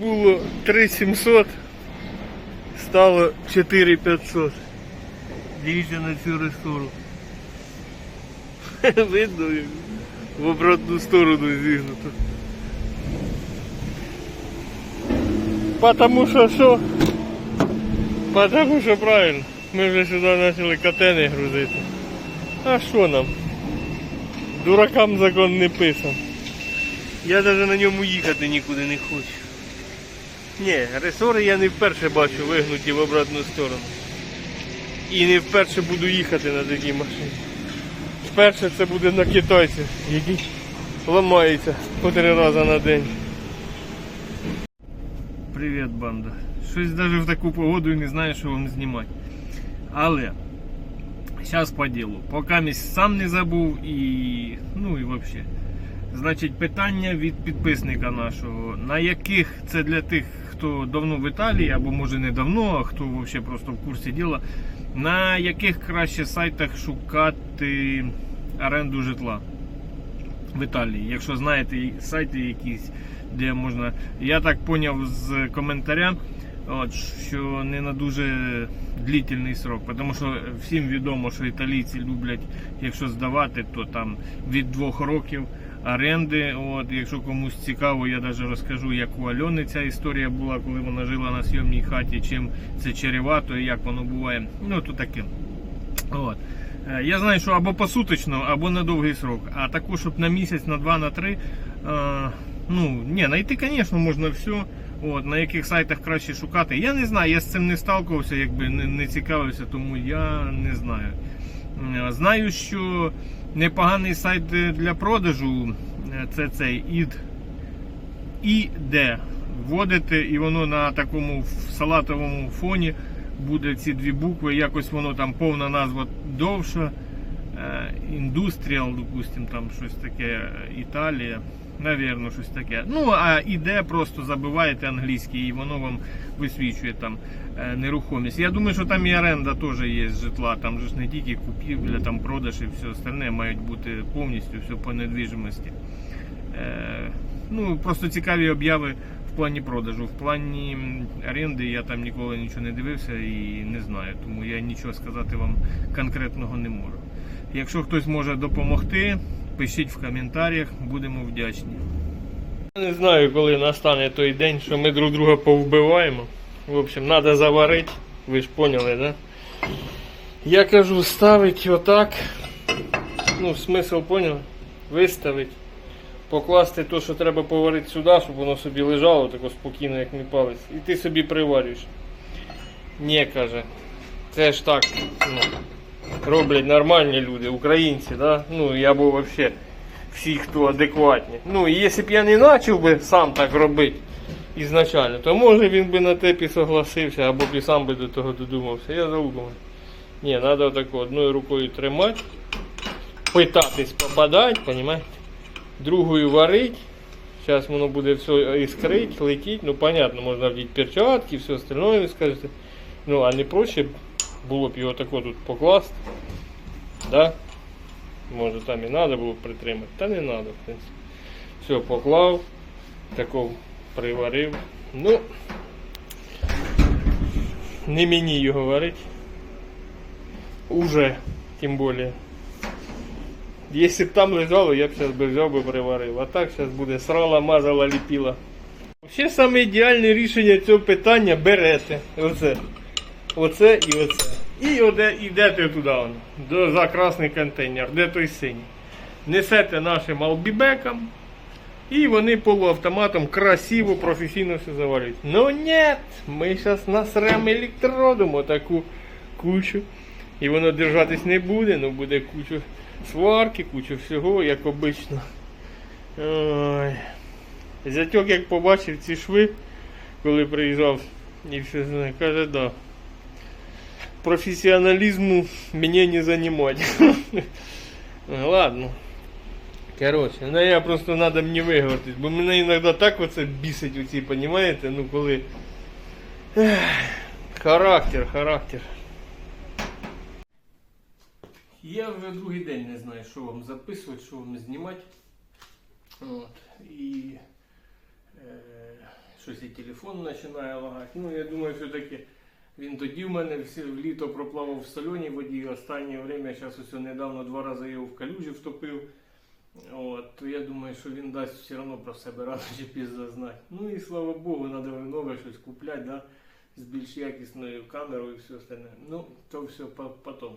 Було 3700, стало 4500. Дивіться на цю рестору. Видно, в обратну сторону зігнуто. Потому що що? Потому що правильно. Ми вже сюди почали катени грузити. А що нам? Дуракам закон не писан. Я навіть на ньому їхати нікуди не хочу. Ні, ресори я не вперше бачу вигнуті в обратну сторону. І не вперше буду їхати на такій машині. Вперше це буде на китайців, які ламаються по три рази на день. Привіт, банда. Щось навіть в таку погоду і не знаю, що вам знімати. Але зараз по ділу. Поки місць сам не забув і. ну і взагалі. Значить, питання від підписника нашого. На яких це для тих, хто давно в Італії, або може не давно, а хто взагалі просто в курсі діла, на яких краще сайтах шукати оренду житла в Італії? Якщо знаєте сайти якісь, де можна. Я так поняв з коментаря, от, що не на дуже длительний срок. Тому що всім відомо, що італійці люблять, якщо здавати, то там від двох років оренди. От, якщо комусь цікаво, я навіть розкажу, як у Альони ця історія була, коли вона жила на сйомній хаті, чим це чарівато і як воно буває. Ну, то таке. От. Е, Я знаю, що або посуточно, або на довгий срок. А таку, щоб на місяць, на два, на три. е, ну, ні, знайти, звісно, можна все. От, на яких сайтах краще шукати. Я не знаю, я з цим не сталкувався, якби не, не цікавився, тому я не знаю. Е, Знаю, що непоганий сайт для продажу е, це цей ід. іде. Вводите, і воно на такому салатовому фоні буде ці дві букви, якось воно там повна назва довша. Індустріал, допустим, там щось таке, е, Італія. Навірно, щось таке. Ну, а іде, просто забиваєте англійський і воно вам висвічує там е, нерухомість. Я думаю, що там і оренда теж є з житла. Там ж не тільки купівля, там продаж і все остальне мають бути повністю все по недвіжимості. Е, ну, просто цікаві обяви в плані продажу. В плані оренди я там ніколи нічого не дивився і не знаю, тому я нічого сказати вам конкретного не можу. Якщо хтось може допомогти, пишіть в коментарях, будемо вдячні. Не знаю, коли настане той день, що ми друг друга повбиваємо. В общем, треба заварити, ви ж поняли, да? Я кажу, ставить отак. Ну, смисл поняв? Виставить. Покласти те, що треба поварити сюди, щоб воно собі лежало тако спокійно, як мій палець. І ти собі приварюєш. Ні, каже. Це ж так. Ну, роблять нормальні люди, українці, да? Ну, я був взагалі всі, хто адекватні. Ну, і якщо б я не почав би сам так робити ізначально, то може він би на те согласився, або б і сам би до того додумався. Я заудумав. Ні, треба отако одною рукою тримати, питатись попадати, розумієте? Другою варить. Зараз воно буде все іскрить, летіть. Ну, понятно, можна вдіти перчатки, все остальное, ви скажете. Ну, а не проще було б його тако тут покласти. Да? Може там і треба було притримати. Та не треба, в принципі. Все, поклав, тако приварив. Ну, не мені його варить. Уже, тим більше. Якщо б там лежало, я б зараз би взяв би приварив. А так зараз буде срала, мазала, ліпіла. Взагалі саме рішення цього питання берете. Оце. Оце і оце. І оде, йдете туди, он, до, за красний контейнер, де той синій. Несете нашим албібекам. І вони полуавтоматом красиво, професійно все завалюють. Ну ні, ми зараз насремо електродом отаку кучу. І воно держатись не буде, ну буде кучу сварки, кучу всього, як обично. Ой. Зятьок як побачив ці шви, коли приїжджав і все знає, каже, да. Професіоналізму мені не занимать. Ладно. Короче, ну я просто надо мені виговоритись, бо мене іноді так оце бісить оці, понімаєте, ну коли. Характер, характер. Я вже другий день не знаю, що вам записувати, що вам знімати. От. І е, щось і телефон починає лагати. Ну, я думаю, все-таки він тоді в мене всі літо проплавав в соленій воді. Останнє время, зараз ось недавно два рази його в калюжі втопив. От, то я думаю, що він дасть все одно про себе рано чи пізно знати. Ну і слава Богу, треба нове щось купляти, да? з більш якісною камерою і все остальне. Ну, то все по- потом.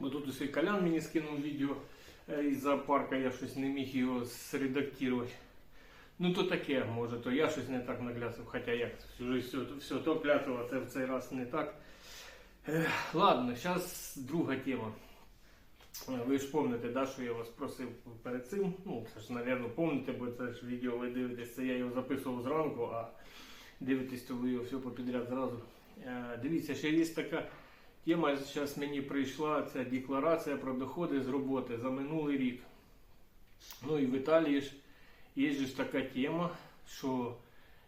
Бо тут усе Колян мені скинув відео е, із зоопарка, я щось не міг його зредактувати. Ну то таке, може, то я щось не так накляцав, хоча як всю все, все то клятого, а це в цей раз не так. Е, ладно, зараз друга тема. Е, Ви ж пам'ятаєте, да, що я вас просив перед цим. Ну, це ж, мабуть, пам'ятаєте, бо це ж відео ви дивитесь, це я його записував зранку, а дивитесь, то ви його все попідряд зразу. Е, Дивіться, ще є така тема, зараз мені прийшла ця декларація про доходи з роботи за минулий рік. Ну і в Італії ж є ж така тема, що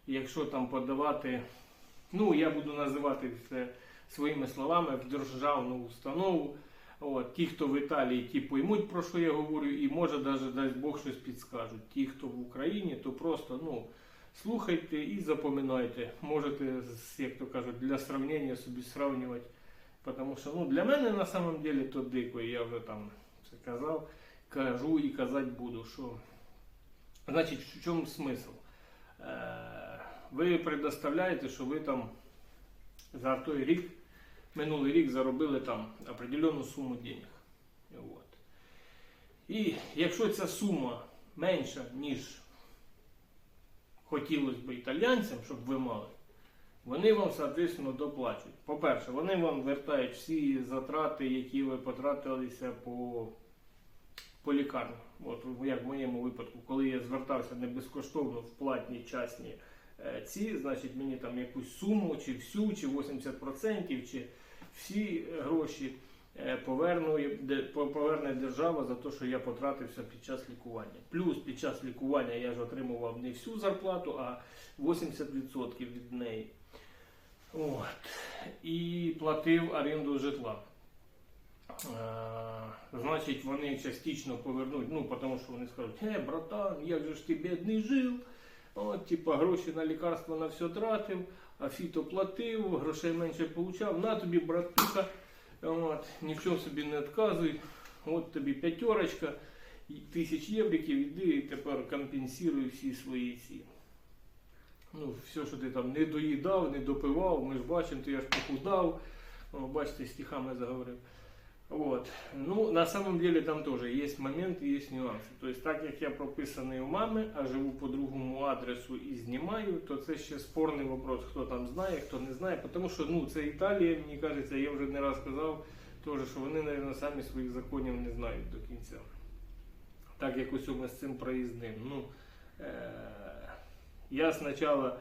якщо там подавати, ну я буду називати це своїми словами в державну установу. От, ті, хто в Італії, ті поймуть, про що я говорю, і може навіть дасть Бог щось підскажуть. Ті, хто в Україні, то просто ну, слухайте і запам'ятайте. Можете, як то кажуть, для сравнення собі сравнювати. Тому що ну, для мене на самом деле то дико, я вже там це казав, кажу і казати буду, що значить, в чому смисл? Е, ви предоставляєте, що ви там за той рік минулий рік заробили там определенну суму денег. От. І якщо ця сума менша, ніж хотілося б італійцям, щоб ви мали, вони вам, соответственно, доплачують. По-перше, вони вам вертають всі затрати, які ви потратилися по, по лікарні. От, як в моєму випадку, коли я звертався не безкоштовно в платні частні е, ці, значить мені там якусь суму, чи всю, чи 80%, чи всі гроші е, поверне держава за те, що я потратився під час лікування. Плюс під час лікування я ж отримував не всю зарплату, а 80% від неї. От. І платив оренду житла. Е, Значить, вони частично повернуть, ну, тому що вони скажуть, е, братан, як же ж ти бідний жив, От, типа, гроші на лікарство на все тратив, а фіто платив, грошей менше получав. На тобі, братуха, от, ні в чому собі не відказуй. От тобі п'ятерочка, тисяч євриків, іди і тепер компенсируй всі свої ці. Ну, все, що ти там не доїдав, не допивав, ми ж бачимо, ти я ж похудав. О, бачите, стихами заговорив. Вот. Ну, на самом деле там тоже есть моменты, есть нюансы. То есть, так як я прописаний у мами, а живу по другому адресу і знімаю, то це ще спорний вопрос, хто там знає, хто не знає. Тому що ну, це Італія, мені кажеться, я вже не раз казав, теж, що вони, мабуть, самі своїх законів не знають до кінця. Так як ось ми з цим проїзним. Ну, е- я спочатку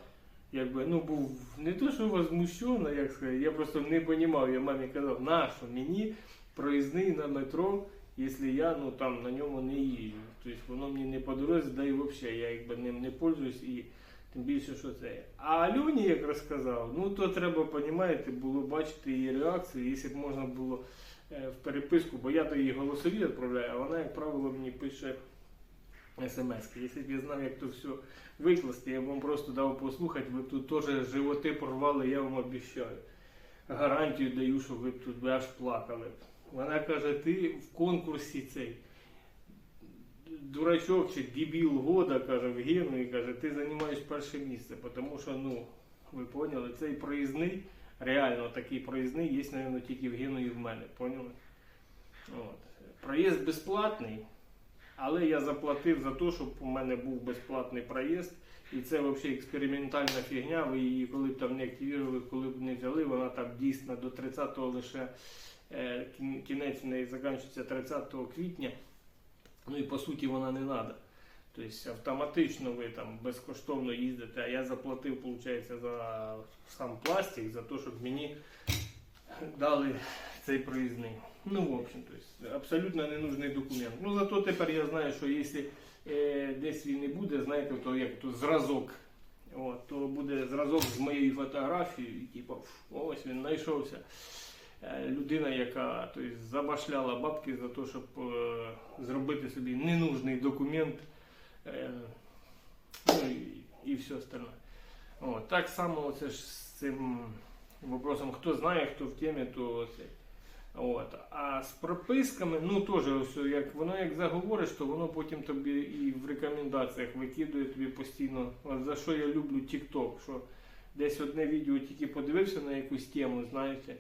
якби, ну, був не то, що возмущено, як сказати, я просто не розумів, я мамі казав, нащо мені проїзний на метро, якщо я ну, там, на ньому не їжджу. Тобто воно мені не по дорозі, да і взагалі я якби ним не пользуюсь і тим більше, що це. А Альоні, як розказав, ну то треба, розумієте, було бачити її реакцію, якщо б можна було е, в переписку, бо я то її голосові відправляю, а вона, як правило, мені пише смс. Якщо б я знав, як то все викласти, я б вам просто дав послухати, ви б тут теж животи порвали, я вам обіцяю. Гарантію даю, що ви б тут аж плакали. Вона каже, ти в конкурсі цей дурачок чи дебіл года, каже, в і каже, ти займаєш перше місце, тому що, ну, ви поняли, цей проїзний, реально такий проїзний, є, мабуть, тільки в Гену і в мене, поняли? От. Проїзд безплатний, але я заплатив за те, щоб у мене був безплатний проїзд. І це взагалі експериментальна фігня. Ви її коли б там не активували, коли б не взяли, вона там дійсно до 30-го лише кінець в неї закінчується 30 квітня. Ну і по суті вона не треба. Тобто автоматично ви там безкоштовно їздите, а я заплатив, виходить, за сам пластик, за те, щоб мені дали цей проїзний. Ну, в общем, то есть, абсолютно ненужний документ. Ну, зато тепер я знаю, що якщо е, десь він не буде, знаєте, то як то зразок. От, то буде зразок з моєю фотографією, і типу, ось він знайшовся. Е, Людина, яка тобто, забашляла бабки за те, щоб е, зробити собі ненужний документ. Е, ну і, і все остальне. От, так само оце ж з цим вопросом, хто знає, хто в темі, то це. От. А з прописками, ну теж, ось, як воно як заговориш, то воно потім тобі і в рекомендаціях викидує тобі постійно. От за що я люблю TikTok, що десь одне відео тільки подивився на якусь тему, знаєте,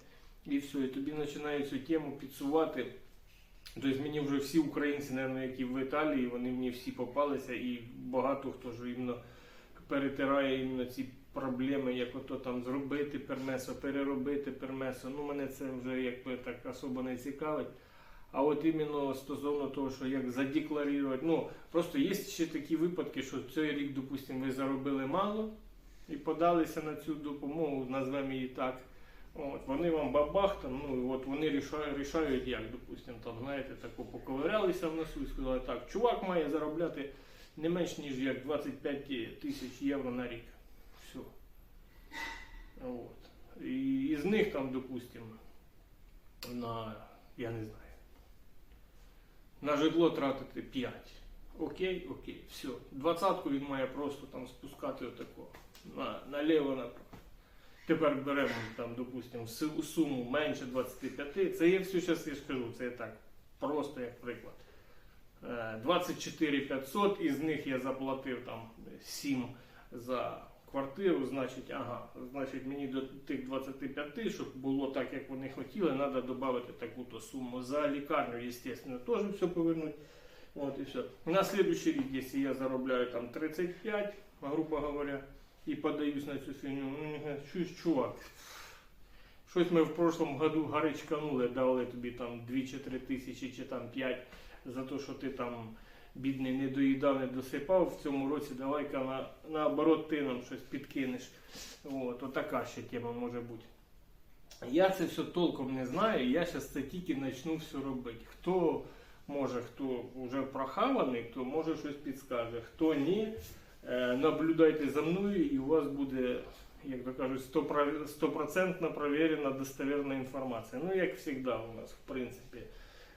і все, і тобі починають цю тему підсувати. Тобто мені вже всі українці, наверное, які в Італії, вони мені всі попалися, і багато хто ж іменно перетирає іменно ці проблеми, як ото там зробити пермесо, переробити пермесо. Ну, мене це вже якби так особо не цікавить. А от іменно стосовно того, що як задекларувати, ну просто є ще такі випадки, що цей рік, допустимо, ви заробили мало і подалися на цю допомогу, назвемо її так. От, вони вам бабах, там, ну, і от вони рішають, рішають як, допустимо, там, знаєте, тако поковирялися в носу і сказали, так, чувак має заробляти не менш ніж як 25 тисяч євро на рік. Все. От. І із них там, допустимо, на, я не знаю, на житло тратити 5. Окей, окей, все. Двадцятку він має просто там спускати отако. На, наліво направо. Тепер беремо там, допустимо, суму менше 25. Це я все зараз я ж кажу, це я так, просто як приклад. Е, 24 500, із них я заплатив там 7 за квартиру, значить, ага, значить мені до тих 25, щоб було так, як вони хотіли, треба додати таку-то суму. За лікарню, звісно, теж все повернуть. От і все. На следующий рік, якщо я заробляю там 35, грубо говоря, і подаюсь на цю фігню, ну, мені чувак, щось ми в прошлому году гаричканули, дали тобі там 2 чи 3 тисячі, чи там 5 за те, що ти там бідний не доїдав, не досипав в цьому році, давай-ка на, наоборот ти нам щось підкинеш. От, отака ще тема може бути. Я це все толком не знаю, я зараз це тільки почну все робити. Хто може, хто вже прохаваний, хто може щось підскаже, хто ні, наблюдайте за мною і у вас буде, як то кажуть, стопро- стопроцентно провірена достовірна інформація. Ну, як завжди у нас, в принципі.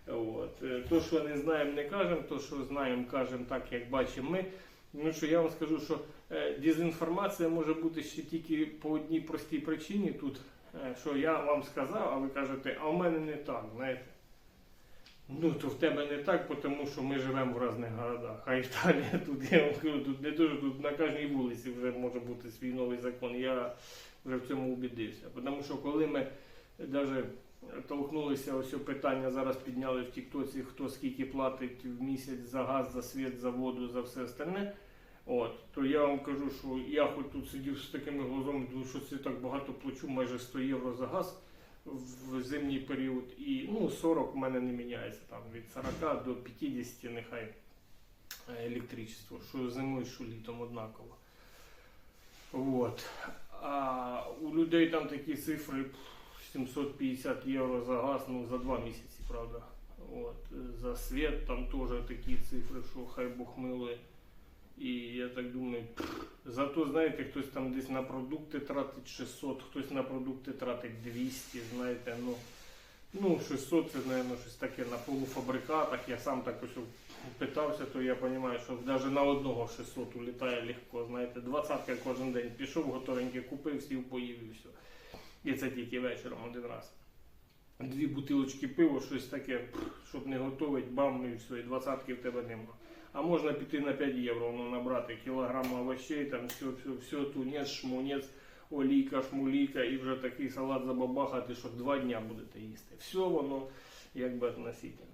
От. Е, То, що не знаємо, не кажемо, то, що знаємо, кажемо так, як бачимо ми. Ну що я вам скажу, що е, дезінформація може бути ще тільки по одній простій причині тут, е, що я вам сказав, а ви кажете, а в мене не так, знаєте. Ну, то в тебе не так, тому що ми живемо в різних городах. А Італія тут, я тут не дуже, тут на кожній вулиці вже може бути свій новий закон. Я вже в цьому убідився. Тому що коли ми навіть толкнулися, ось питання зараз підняли в Тіктоці, хто скільки платить в місяць за газ, за світ, за воду, за все остальне. От, то я вам кажу, що я хоч тут сидів з такими глазами, думаю, що це так багато плачу, майже 100 євро за газ в зимній період. І ну, 40 в мене не міняється там від 40 до 50 нехай е, електричество, що зимою, що літом однаково. От. А у людей там такі цифри 750 євро за газ, ну за два місяці, правда. От. За світ там теж такі цифри, що хай Бог милує. І я так думаю, зато, знаєте, хтось там десь на продукти тратить 600, хтось на продукти тратить 200, знаєте, ну, ну 600 це, мабуть, щось таке на полуфабрикатах. Я сам так ось питався, то я розумію, що навіть на одного 600 улітає легко, знаєте, двадцятка кожен день пішов, готовенький купив, сів, поїв і все. І це тільки вечором один раз. Дві бутилочки пива, щось таке, щоб не готувати, бам, і все, і двадцятки в тебе нема. А можна піти на 5 євро, ну, набрати кілограм овощей, там все, все, все, тунець, шмунець, олійка, шмулійка, і вже такий салат забабахати, що два дня будете їсти. Все воно якби относительно.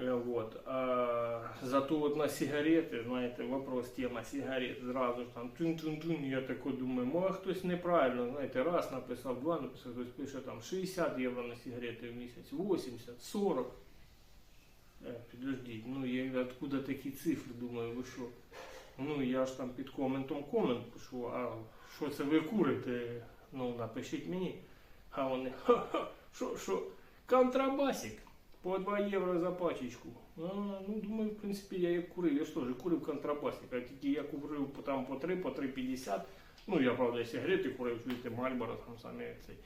Е, Вот. А зато вот на сигарети, знаєте, вопрос, тема сигарет, зразу ж там тун-тун-тун, я тако думаю, може хтось неправильно, знаєте, раз написав, два написав, хтось пише там 60 євро на сигарети в місяць, 80, 40. Е, Підождіть, ну я откуда такі цифри, думаю, ви що? Ну я ж там під коментом комент пишу, а що це ви курите? Ну напишіть мені. А вони, ха-ха, що, що, контрабасик. По 2 євро за пачечку. А, ну, думаю, в принципі, я як курив. Я ж теж курив контрабасик, а тільки я курив там по 3, по 3,50. Ну, я, правда, сигарети курив, чуєте, Мальборо там самі цей.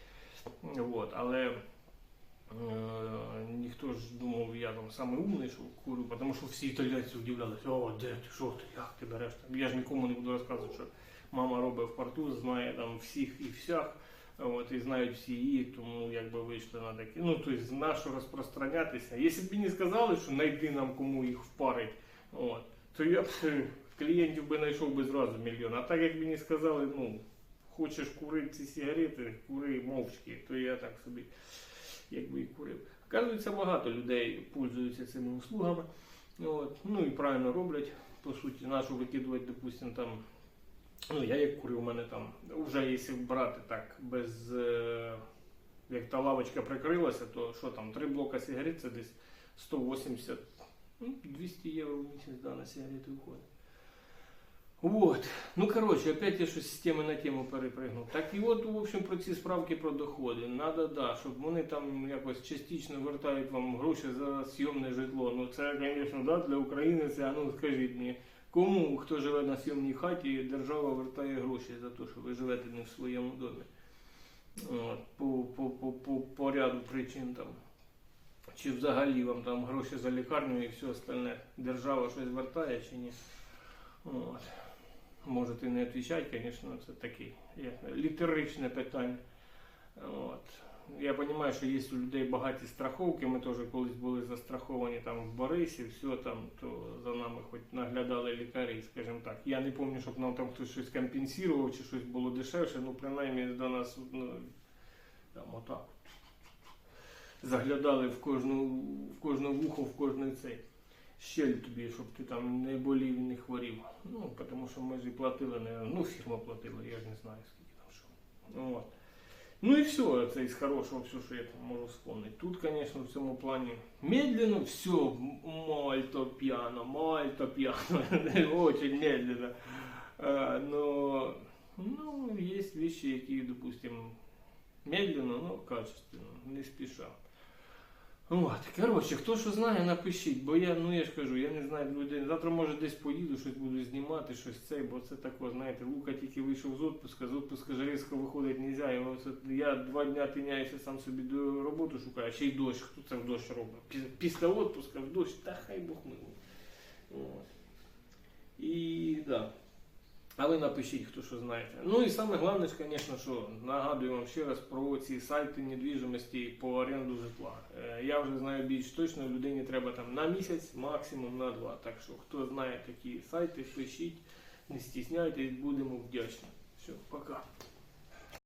Вот, але е, ніхто ж думав, я там самий умний, що курю, тому що всі італійці удивлялися, о, де ти, що ти, як ти береш там. Я ж нікому не буду розказувати, що мама робить в порту, знає там всіх і всях. От, і знають всі її, тому якби вийшли на такі. Ну, тобто, на що розпространятися. Якщо б мені сказали, що знайди нам кому їх впарить, от, то я б клієнтів би знайшов би зразу мільйон. А так як мені сказали, ну, хочеш курити ці сигарети, кури мовчки, то я так собі якби і курив. Оказується, багато людей пользуються цими услугами. От, ну і правильно роблять. По суті, нашу викидувати, допустимо, там. Ну, я як курив, у мене там вже якщо брати так, без е, як та лавочка прикрилася, то що там, три блока сигарет це десь 180, ну, 200 євро в місяць да, на сигарети виходить. Вот. Ну, коротше, опять я щось з теми на тему перепригнув. Так і от, в общем, про ці справки про доходи. Надо, да, щоб вони там якось частично вертають вам гроші за зйомне житло. Ну, це, звісно, да, для України це, ну скажіть мені, кому, хто живе на зйомній хаті, держава вертає гроші за те, що ви живете не в своєму домі. От, по, по, по, по, по ряду причин там. Чи взагалі вам там гроші за лікарню і все остальне. Держава щось вертає чи ні? От. Можете не відповідати, звісно, це таке літеричне питання. От. Я розумію, що є у людей багаті страховки, ми теж колись були застраховані там в Борисі, все там, то за нами хоч наглядали лікарі, скажімо так. Я не пам'ятаю, щоб нам там хтось щось компенсував чи щось було дешевше, ну принаймні до нас ну, там отак. Заглядали в кожну, в кожне вухо, в кожний цей щель тобі, щоб ти там не болів і не хворів. Ну, тому що ми ж і платили, не, ну, фірма платила, я ж не знаю, скільки там що. Ну, от. Ну і все, це із хорошого, все, що я там можу вспомнити. Тут, звісно, в цьому плані медленно все, мальто пьяно, мальто пьяно, очень медленно. А, но, ну, есть вещи, які, допустим, медленно, но качественно, не спіша. От, коротше, хто що знає, напишіть, бо я, ну я ж кажу, я не знаю людей. Завтра може десь поїду, щось буду знімати, щось це, бо це таке, знаєте, Лука тільки вийшов з отпуска, з отпуска ж різко виходить не можна. Це- Я два дня тиняюся сам собі до роботи шукаю, а ще й дощ, хто це в дощ робить. Пі- Після отпуска в дощ, та хай Бог милує. От. І да. А ви напишіть, хто що знаєте. Ну і саме головне, звісно, що нагадую вам ще раз про ці сайти недвіжимості по оренду житла. Е, Я вже знаю більш точно, людині треба там на місяць, максимум на два. Так що хто знає такі сайти, пишіть, не стісняйтесь, будемо вдячні. Все, пока.